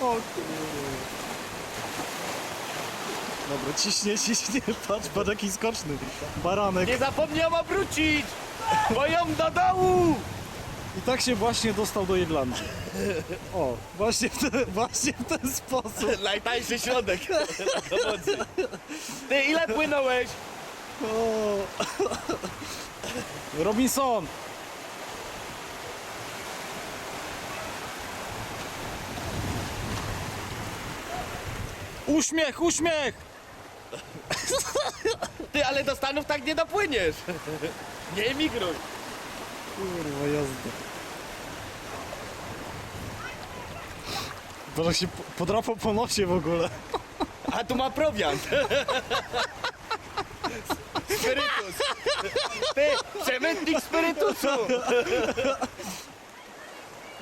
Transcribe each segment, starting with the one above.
O kurde. Dobra, ciśnie, ciśnie, patrz, patrz jaki skoczny. Baranek. Nie zapomniał obrócić! Bo ją do dołu! I tak się właśnie dostał do Irlandii. O, właśnie w ten, właśnie w ten sposób. Najtańszy środek. Ty ile płynąłeś? O. Robinson! Uśmiech, uśmiech! Ty, ale do Stanów tak nie dopłyniesz. Nie emigruj. Kurwa jazda. Boże się po- podrapał po nosie w ogóle. A tu ma prowiant. Spirytus. Ty, przemytnik spirytusu.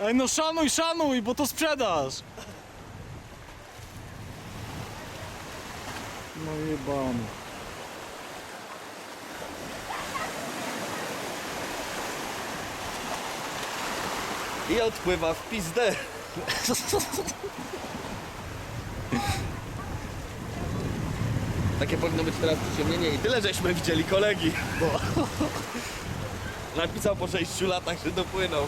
Ej no szanuj, szanuj, bo to sprzedaż. No jebany. I odpływa w pizdę. Takie powinno być teraz przyciemnienie i tyle żeśmy widzieli kolegi. Bo napisał po 6 latach, że dopłynął.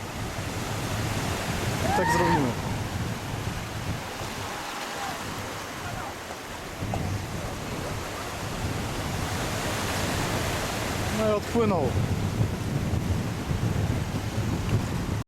Tak zrobimy. No i odpłynął.